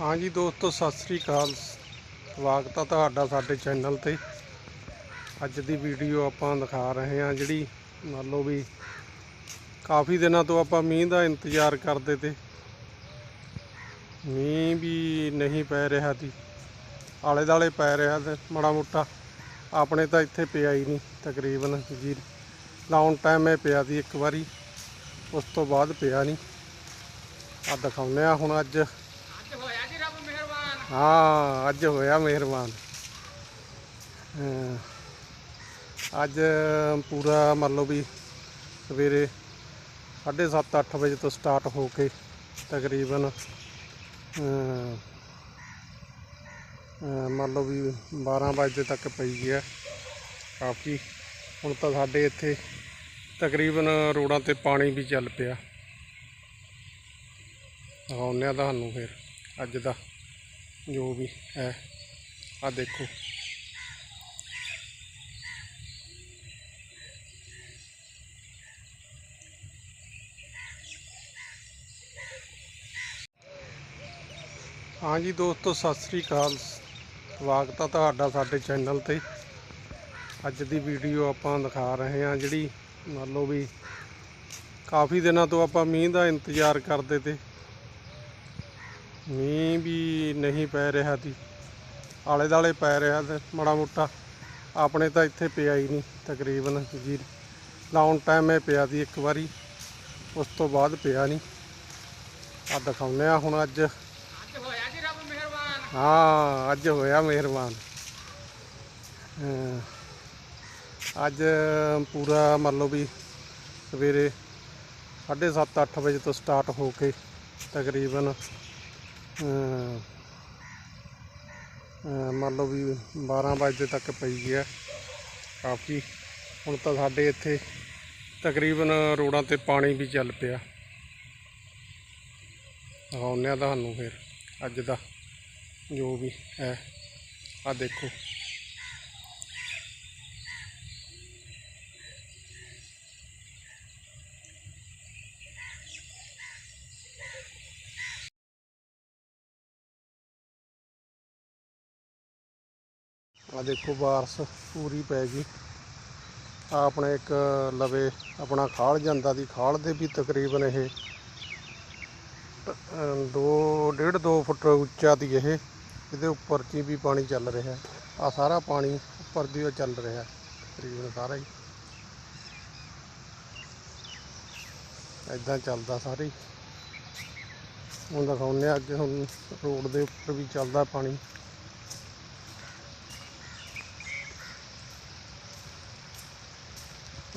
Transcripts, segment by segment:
ਹਾਂਜੀ ਦੋਸਤੋ, ਸਤਿ ਸ੍ਰੀ ਅਕਾਲ। ਸਵਾਗਤ ਆ ਤੁਹਾਡਾ ਸਾਡੇ ਚੈਨਲ ਤੇ। ਅੱਜ ਦੀ ਵੀਡੀਓ ਆਪਾਂ ਦਿਖਾ ਰਹੇ ਹਾਂ ਜਿਹੜੀ ਮੰਨ ਲਓ ਵੀ ਕਾਫੀ ਦਿਨਾਂ ਤੋਂ ਆਪਾਂ ਮੀਂਹ ਦਾ ਇੰਤਜ਼ਾਰ ਕਰਦੇ ਤੇ। ਮੀਂਹ ਵੀ ਨਹੀਂ ਪੈ ਰਿਹਾ ਸੀ ਆਲੇ ਦਾਲੇ ਪੈ ਰਿਹਾ ਤੇ ਮਾੜਾ ਮੋਟਾ। ਆਪਣੇ ਤਾਂ ਇੱਥੇ ਪਿਆ ਹੀ ਨਹੀਂ ਤਕਰੀਬਨ ਜੀ। ਲਾਉਣ ਟਾਈਮ ਇਹ ਪਿਆ ਸੀ ਇੱਕ ਵਾਰੀ। ਉਸ ਤੋਂ ਬਾਅਦ ਪਿਆ ਨਹੀਂ। ਆ ਦਿਖਾਉਂਦੇ ਆ ਹੁਣ ਅੱਜ ਅੱਜ ਹੋਇਆ ਜੀ ਰੱਬ ਮਿਹਰਬਾਨ ਹਾਂ, ਅੱਜ ਹੋਇਆ ਮਿਹਰਬਾਨ। ਅੱਜ ਪੂਰਾ ਮੰਨ ਲਓ ਵੀ ਸਵੇਰੇ 7:30 ਅੱਠ ਵਜੇ ਤੋਂ ਸਟਾਰਟ ਹੋ ਕੇ ਤਕਰੀਬਨ ਮੰਨ ਲਓ ਵੀ 12 ਵਜੇ ਤੱਕ ਪਈ ਗਿਆ ਕਾਫੀ। ਹੁਣ ਤਾਂ ਸਾਡੇ ਇੱਥੇ ਤਕਰੀਬਨ ਰੋਡਾਂ ਤੇ ਪਾਣੀ ਵੀ ਚੱਲ ਪਿਆ। ਦਿਖਾਉਂਦੇ ਆ ਤੁਹਾਨੂੰ ਫਿਰ, ਅੱਜ ਦਾ। ਜੋ ਵੀ ਹੈ। ਆ ਦੇਖੋ। ਹਾਂਜੀ ਦੋਸਤੋ, ਸਤਿ ਸ੍ਰੀ ਅਕਾਲ। ਸਵਾਗਤ ਆ ਤੁਹਾਡਾ ਸਾਡੇ ਚੈਨਲ ਤੇ। ਅੱਜ ਦੀ ਵੀਡੀਓ ਆਪਾਂ ਦਿਖਾ ਰਹੇ ਹਾਂ ਜਿਹੜੀ ਮੰਨ ਲਓ ਵੀ ਕਾਫੀ ਦਿਨਾਂ ਤੋਂ ਆਪਾਂ ਮੀਂਹ ਦਾ ਇੰਤਜ਼ਾਰ ਕਰਦੇ ਤੇ ਮੀਂਹ ਵੀ ਨਹੀਂ ਪੈ ਰਿਹਾ ਸੀ ਆਲੇ ਦਾਲੇ ਪੈ ਰਿਹਾ ਤੇ ਮਾੜਾ ਮੋਟਾ। ਆਪਣੇ ਤਾਂ ਇੱਥੇ ਪਿਆ ਹੀ ਨਹੀਂ ਤਕਰੀਬਨ ਜੀ। ਲਾਉਣ ਟਾਈਮ ਇਹ ਪਿਆ ਸੀ ਇੱਕ ਵਾਰੀ। ਉਸ ਤੋਂ ਬਾਅਦ ਪਿਆ ਨਹੀਂ। ਆ ਦਿਖਾਉਂਦੇ ਆ ਹੁਣ ਅੱਜ। ਹਾਂ, ਅੱਜ ਹੋਇਆ ਮਿਹਰਬਾਨ। ਅੱਜ ਪੂਰਾ ਮੰਨ ਲਓ ਵੀ ਸਵੇਰੇ 7:30 ਅੱਠ ਵਜੇ ਤੋਂ ਸਟਾਰਟ ਹੋ ਕੇ ਤਕਰੀਬਨ ਮੰਨ ਲਓ ਵੀ 12 ਵਜੇ ਤੱਕ ਪਈ ਗਿਆ ਕਾਫੀ। ਹੁਣ ਤਾਂ ਸਾਡੇ ਇੱਥੇ ਤਕਰੀਬਨ ਰੋਡਾਂ ਤੇ ਪਾਣੀ ਵੀ ਚੱਲ ਪਿਆ। ਦਿਖਾਉਂਦੇ ਆ ਤੁਹਾਨੂੰ ਫਿਰ ਅੱਜ ਦਾ ਜੋ ਵੀ ਹੈ। ਆ ਦੇਖੋ। ਆ ਦੇਖੋ ਬਾਰਸ ਪੂਰੀ ਪੈ ਗਈ। ਆ ਆਪਣੇ ਇੱਕ ਲਵੇ ਆਪਣਾ ਖਾਲ ਜਾਂਦਾ ਦੀ ਖਾਲ ਦੇ ਵੀ ਤਕਰੀਬਨ ਇਹ ਅ, ਦੋ ਡੇਢ ਦੋ ਫੁੱਟ ਉੱਚਾ ਦੀ ਇਹ। ਇਹਦੇ ਉੱਪਰ ਚ ਵੀ ਪਾਣੀ ਚੱਲ ਰਿਹਾ। ਆ ਸਾਰਾ ਪਾਣੀ ਉੱਪਰ ਦੀ ਚੱਲ ਰਿਹਾ ਤਕਰੀਬਨ ਸਾਰਾ ਹੀ। ਇਦਾਂ ਚੱਲਦਾ ਸਾਰੇ। ਹੀ ਹੁਣ ਦਿਖਾਉਂਦੇ ਆ ਅੱਗੇ ਹੁਣ ਰੋਡ ਦੇ ਉੱਪਰ ਵੀ ਚੱਲਦਾ ਪਾਣੀ।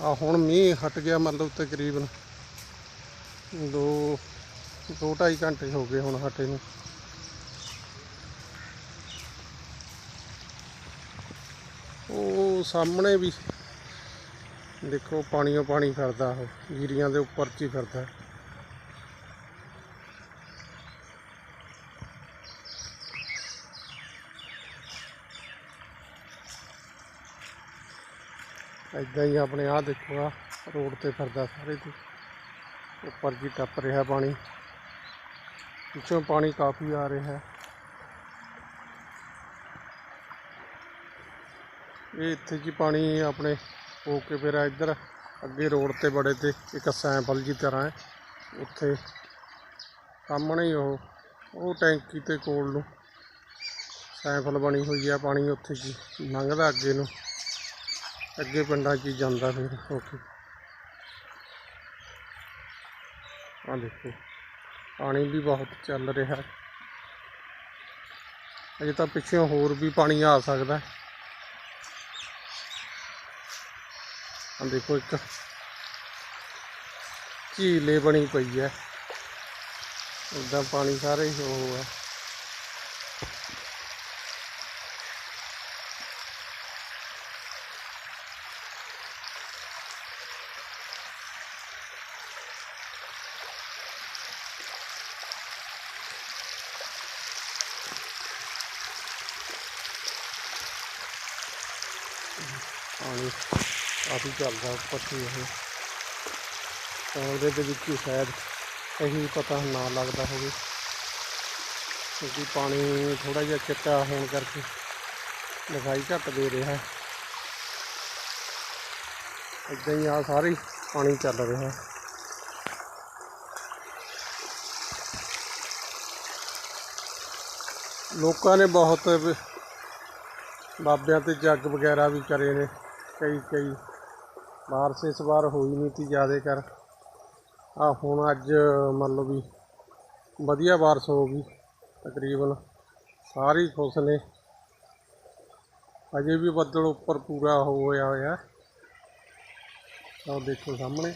ਆ ਹੁਣ ਮੀਂਹ ਹਟ ਗਿਆ ਮਤਲਬ ਤਕਰੀਬਨ ਦੋ ਦੋ ਢਾਈ ਘੰਟੇ ਹੋ ਗਏ ਹੁਣ ਹਟੇ ਨੂੰ। ਉਹ ਸਾਹਮਣੇ ਵੀ ਦੇਖੋ ਪਾਣੀਓ ਪਾਣੀ ਫਿਰਦਾ ਉਹ ਜੀਰੀਆਂ ਦੇ ਉੱਪਰ ਚ ਹੀ ਫਿਰਦਾ। ਏਦਾਂ ਹੀ ਆਪਣੇ ਆਹ ਦੇਖੋ ਆ ਰੋਡ ਤੇ ਫਿਰਦਾ ਸਾਰੇ ਤੇ ਉੱਪਰ ਜੀ ਟੱਪ ਰਿਹਾ ਪਾਣੀ। ਪਿੱਛੋਂ ਪਾਣੀ ਕਾਫੀ ਆ ਰਿਹਾ। ਹੈ ਇਹ ਇੱਥੇ ਜੀ ਪਾਣੀ ਆਪਣੇ ਹੋ ਕੇ ਫਿਰ ਇੱਧਰ, ਅੱਗੇ ਰੋਡ ਤੇ ਬੜੇ ਤੇ ਇੱਕ ਸੈਂਪਲ ਜੀ ਤਰ੍ਹਾਂ ਹੈ। ਉੱਥੇ ਸਾਹਮਣੇ ਹੀ ਉਹ ਉਹ ਟੈਂਕੀ ਤੇ ਕੋਲ ਨੂੰ ਸੈਂਪਲ ਬਣੀ ਹੋਈ ਆ ਪਾਣੀ ਉੱਥੇ ਜੀ, ਲੰਘਦਾ ਅੱਗੇ ਨੂੰ। ਅੱਗੇ ਪਿੰਡਾਂ 'ਚ ਹੀ ਜਾਂਦਾ ਫਿਰ ਹੋ ਕੇ ਆ ਦੇਖੋ, ਪਾਣੀ ਵੀ ਬਹੁਤ ਚੱਲ ਰਿਹਾ। ਅਜੇ ਤਾਂ ਪਿੱਛੇ ਹੋਰ ਵੀ ਪਾਣੀ ਆ ਸਕਦਾ। ਆ ਦੇਖੋ ਇੱਕ ਝੀਲੇ ਬਣੀ ਪਈ ਹੈ। ਉਦਾਂ ਪਾਣੀ ਸਾਰੇ ਹੀ ਉਹ ਹੈ। ਪਾਣੀ ਕਾਫੀ ਚੱਲਦਾ ਉੱਪਰ ਸੀ ਇਹ। ਕੈਮਰੇ ਦੇ ਵਿੱਚ ਹੀ ਸ਼ਾਇਦ ਇਹੀ ਪਤਾ ਨਾ ਲੱਗਦਾ ਹੋਵੇ। ਕਿਉਂਕਿ ਪਾਣੀ ਥੋੜਾ ਜਿਹਾ ਚਿੱਟਾ ਹੋਣ ਕਰਕੇ ਦਿਖਾਈ ਘੱਟ ਦੇ ਰਿਹਾ। ਹੈ ਇਦਾਂ ਹੀ ਆ ਸਾਰੇ ਪਾਣੀ ਚੱਲ ਰਿਹਾ। ਲੋਕਾਂ ਨੇ ਬਹੁਤ ਬਾਬਿਆਂ ਤੇ ਜੱਗ ਵਗੈਰਾ ਵੀ ਕਰੇ ਨੇ। ਕਈ ਕਈ ਬਾਰਿਸ਼ ਇਸ ਵਾਰ ਹੋਈ ਨਹੀਂ ਤੀ ਜ਼ਿਆਦਾ ਕਰ ਆ ਹੁਣ ਅੱਜ ਮੰਨ ਲਓ ਵੀ ਵਧੀਆ ਬਾਰਿਸ਼ ਹੋ ਗਈ ਤਕਰੀਬਨ, ਸਾਰੇ ਖੁਸ਼ ਨੇ। ਅਜੇ ਵੀ ਬੱਦਲ ਉੱਪਰ ਪੂਰਾ ਹੋਇਆ ਹੋਇਆ। ਆਹ ਦੇਖੋ ਸਾਹਮਣੇ।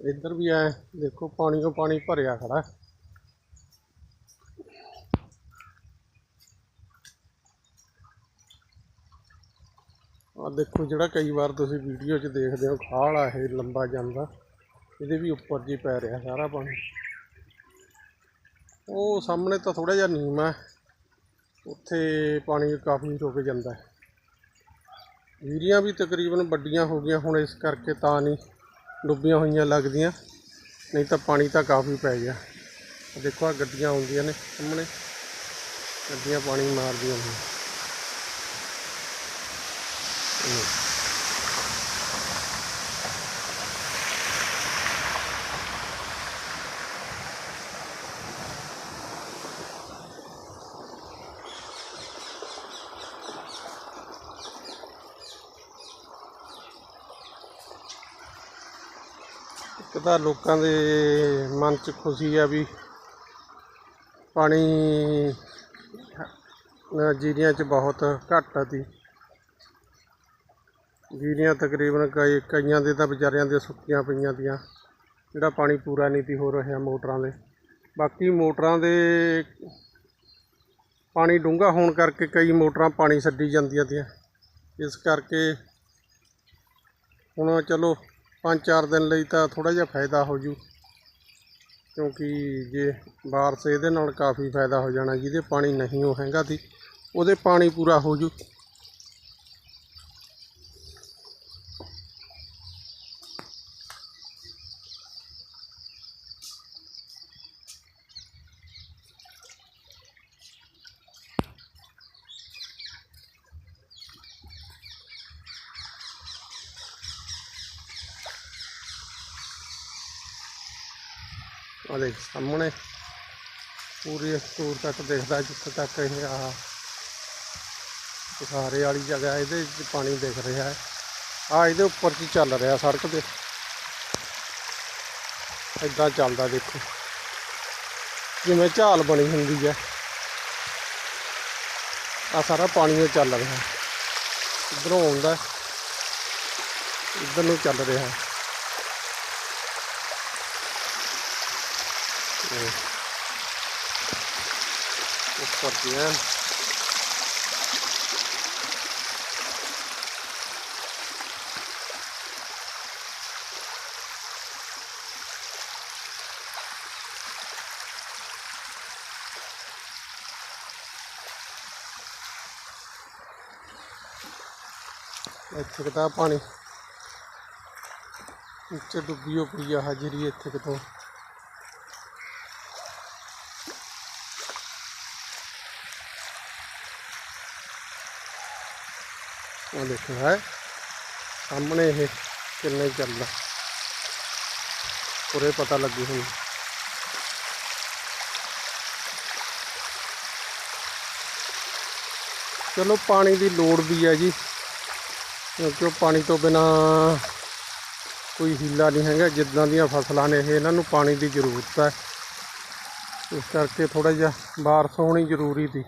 ਇੱਧਰ ਵੀ ਐ ਦੇਖੋ ਪਾਣੀ ਤੋਂ ਪਾਣੀ ਭਰਿਆ ਖੜਾ। ਹੈ। ਦੇਖੋ ਜਿਹੜਾ ਕਈ ਵਾਰ ਤੁਸੀਂ ਵੀਡੀਓ 'ਚ ਦੇਖਦੇ ਹੋ, ਖਾਲ ਆ ਇਹ ਲੰਬਾ ਜਾਂਦਾ, ਇਹਦੇ ਵੀ ਉੱਪਰ ਜੀ ਪੈ ਰਿਹਾ ਸਾਰਾ ਪਾਣੀ। ਉਹ ਸਾਹਮਣੇ ਤਾਂ ਥੋੜਾ ਜਿਹਾ ਨੀਮ ਹੈ ਉੱਥੇ ਪਾਣੀ ਕਾਫੀ ਰੁਕ ਜਾਂਦਾ। ਹੈ ਵੀਰੀਆਂ ਵੀ ਤਕਰੀਬਨ ਵੱਡੀਆਂ ਹੋ ਗਈਆਂ, ਹੁਣ ਇਸ ਕਰਕੇ ਤਾਂ ਨਹੀਂ। ਡੁੱਬੀਆਂ ਹੋਈਆਂ ਲੱਗਦੀਆਂ, ਨਹੀਂ ਤਾਂ ਪਾਣੀ ਤਾਂ ਕਾਫੀ ਪੈ ਗਿਆ। ਦੇਖੋ ਆ ਗੱਡੀਆਂ ਆਉਂਦੀਆਂ ਨੇ ਸਾਹਮਣੇ, ਗੱਡੀਆਂ ਪਾਣੀ ਮਾਰਦੀਆਂ ਨੇ। ਇੱਕ ਤਾਂ ਲੋਕਾਂ ਦੇ ਮਨ 'ਚ ਖੁਸ਼ੀ ਆ ਵੀ ਪਾਣੀ ਜੀਰੀਆਂ 'ਚ ਬਹੁਤ ਘੱਟ ਆ ਤੀ ਜੀਰੀਆਂ ਤਕਰੀਬਨ ਕਈ ਕਈਆਂ ਦੇ ਤਾਂ ਵਿਚਾਰਿਆਂ ਦੇ ਸੁੱਕੀਆਂ ਪਈਆਂ ਤੀਆਂ ਜਿਹੜਾ ਪਾਣੀ ਪੂਰਾ ਨਹੀਂ ਤੀ ਹੋ ਰਿਹਾ ਮੋਟਰਾਂ ਦੇ। ਬਾਕੀ ਮੋਟਰਾਂ ਦੇ ਪਾਣੀ ਡੂੰਘਾ ਹੋਣ ਕਰਕੇ ਕਈ ਮੋਟਰਾਂ ਪਾਣੀ ਛੱਡੀ ਜਾਂਦੀਆਂ ਤੀਆਂ। ਇਸ ਕਰਕੇ ਹੁਣ ਚਲੋ ਪੰਜ ਚਾਰ ਦਿਨ ਲਈ ਤਾਂ ਥੋੜਾ ਜਿਹਾ ਫਾਇਦਾ ਹੋ ਜੂ। ਕਿਉਂਕਿ ਜੇ ਬਾਰਸ਼ ਇਹਦੇ ਨਾਲ ਕਾਫੀ ਫਾਇਦਾ ਹੋ ਜਾਣਾ, ਜਿਹਦੇ ਪਾਣੀ ਨਹੀਂ ਉਹ ਹੈਗਾ ਸੀ, ਉਹਦੇ ਪਾਣੀ ਪੂਰਾ ਹੋ ਜੂ। ਆ ਦੇਖ ਸਾਹਮਣੇ। ਪੂਰੀ ਦੂਰ ਤੱਕ ਦਿਖਦਾ ਜਿੱਥੇ ਤੱਕ ਇਹ ਆ ਸਾਰੇ ਵਾਲੀ ਜਗ੍ਹਾ, ਇਹਦੇ 'ਚ ਪਾਣੀ ਦਿਖ ਰਿਹਾ ਹੈ। ਆ ਇਹਦੇ ਉੱਪਰ 'ਚ ਚੱਲ ਰਿਹਾ ਸੜਕ 'ਤੇ। ਏਦਾਂ ਚੱਲਦਾ ਦੇਖੋ। ਜਿਵੇਂ ਝਾਲ ਬਣੀ ਹੁੰਦੀ ਹੈ। ਆ ਸਾਰਾ ਪਾਣੀ ਉਹ ਚੱਲ ਰਿਹਾ। ਇਧਰੋਂ ਆਉਂਦਾ, ਇਧਰ ਨੂੰ ਚੱਲ ਰਿਹਾ। ਇਹ ਉੱਪਰ ਦੀ ਐਨ ਇੱਥੇ ਕਿਤਾ ਪਾਣੀ ਉੱਚੇ ਡੁੱਬੀ ਹੋ ਪਈ ਆ ਹਾਜ਼ਰੀ ਇੱਥੇ ਕਿਤੋਂ ਉਹ ਦੇਖੋ ਹੈ। ਸਾਹਮਣੇ ਇਹ ਕਿੰਨਾ ਹੀ ਚੱਲਦਾ ਪੂਰੇ ਪਤਾ ਲੱਗੂ ਹੁਣ। ਚਲੋ ਪਾਣੀ ਦੀ ਲੋੜ ਵੀ ਹੈ ਜੀ। ਕਿਉਂਕਿ ਉਹ ਪਾਣੀ ਤੋਂ ਬਿਨਾ ਕੋਈ ਹੀਲਾ ਨਹੀਂ ਹੈਗਾ। ਜਿੱਦਾਂ ਦੀਆਂ ਫਸਲਾਂ ਨੇ, ਇਹ ਇਹਨਾਂ ਨੂੰ ਪਾਣੀ ਦੀ ਜ਼ਰੂਰਤ ਹੈ ਇਸ ਕਰਕੇ ਥੋੜਾ ਜਿਹਾ ਬਾਰਿਸ਼ ਹੋਣੀ ਜ਼ਰੂਰੀ ਸੀ।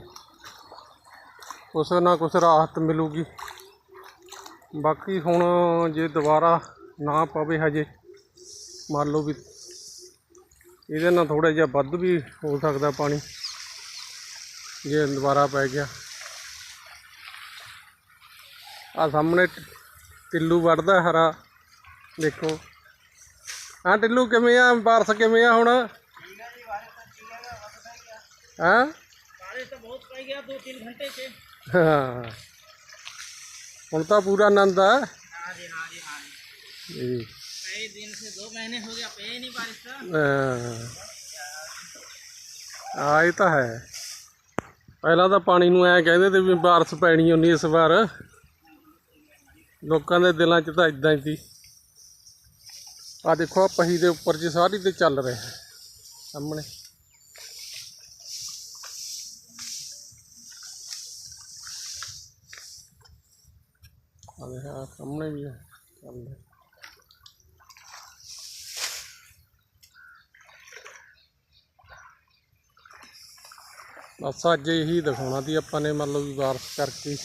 ਉਸ ਨਾਲ ਕੁਛ ਰਾਹਤ ਮਿਲੂਗੀ। ਬਾਕੀ ਹੁਣ ਜੇ ਦੁਬਾਰਾ ਨਾ ਪਵੇ ਹਜੇ ਮੰਨ ਲਓ ਵੀ ਇਹਦੇ ਨਾਲ ਥੋੜਾ ਜਿਹਾ ਵੱਧ ਵੀ ਹੋ ਸਕਦਾ ਪਾਣੀ ਜੇ ਦੁਬਾਰਾ ਪੈ ਗਿਆ। ਆ ਸਾਹਮਣੇ ਟਿੱਲੂ ਵੜਦਾ ਹਰਾ ਦੇਖੋ। ਹਾਂ ਟਿੱਲੂ ਕਿਵੇਂ ਆ? ਬਾਰਸ ਕਿਵੇਂ ਆ ਹੁਣ? ਹਾਂ? ਬਾਰਿਸ਼ ਤਾਂ ਬਹੁਤ ਪੈ ਗਿਆ 2-3 ਘੰਟੇ ਚ। ਹਾਂ। ਹੁਣ ਤਾਂ ਪੂਰਾ ਆਨੰਦ ਆ हाँ जी हाँ जी हाँ जी ਜੀ कई दिन से दो महीने हो गया पे ही नहीं बारिश का ਹਾਂ ਆ ਇਹ ਤਾਂ ਹੈ ਪਹਿਲਾਂ ਤਾਂ ਪਾਣੀ ਨੂੰ ਐ ਕਹਿੰਦੇ ਤੇ ਵੀ ਬਾਰਿਸ਼ ਪੈਣੀ ਹੁੰਦੀ ਇਸ ਵਾਰ ਲੋਕਾਂ ਦੇ ਦਿਲਾਂ 'ਚ ਤਾਂ ਇਦਾਂ ਹੀ ਸੀ ਆ ਦੇਖੋ ਆ ਪਹੀ ਦੇ ਉੱਪਰ ਜੀ ਸਾਰੀ ਤੇ ਚੱਲ ਰਿਹਾ ਹੈ ਸਾਹਮਣੇ ਆ ਦੇਖ ਸਾਹਮਣੇ ਵੀ ਹੈ ਚੱਲ ਬਸ ਅੱਜ ਇਹੀ ਦਿਖਾਉਣਾ ਸੀ ਆਪਾਂ ਨੇ ਮਤਲਬ ਵੀ ਵਾਰਸ ਕਰਕੇ।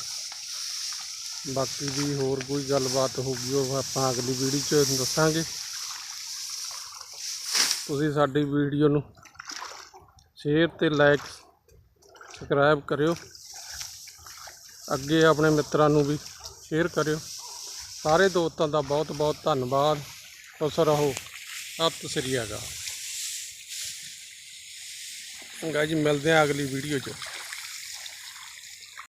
ਬਾਕੀ ਵੀ ਹੋਰ ਕੋਈ ਗੱਲਬਾਤ ਹੋਊਗੀ ਉਹ ਆਪਾਂ ਅਗਲੀ ਵੀਡੀਓ 'ਚ ਦੱਸਾਂਗੇ। ਤੁਸੀਂ ਸਾਡੀ ਵੀਡੀਓ ਨੂੰ ਸ਼ੇਅਰ ਤੇ ਲਾਈਕ ਸਬਸਕ੍ਰਾਈਬ ਕਰਿਓ। ਅੱਗੇ ਆਪਣੇ ਮਿੱਤਰਾਂ ਨੂੰ ਵੀ ਸ਼ੇਅਰ ਕਰਿਓ। ਸਾਰੇ ਦੋਸਤਾਂ ਦਾ ਬਹੁਤ ਬਹੁਤ ਧੰਨਵਾਦ। ਖੁਸ਼ ਰਹੋ। ਸਤਿ ਸ੍ਰੀ ਅਕਾਲ। ਚੰਗਾ ਜੀ, ਮਿਲਦੇ ਹਾਂ ਅਗਲੀ ਵੀਡੀਓ 'ਚ।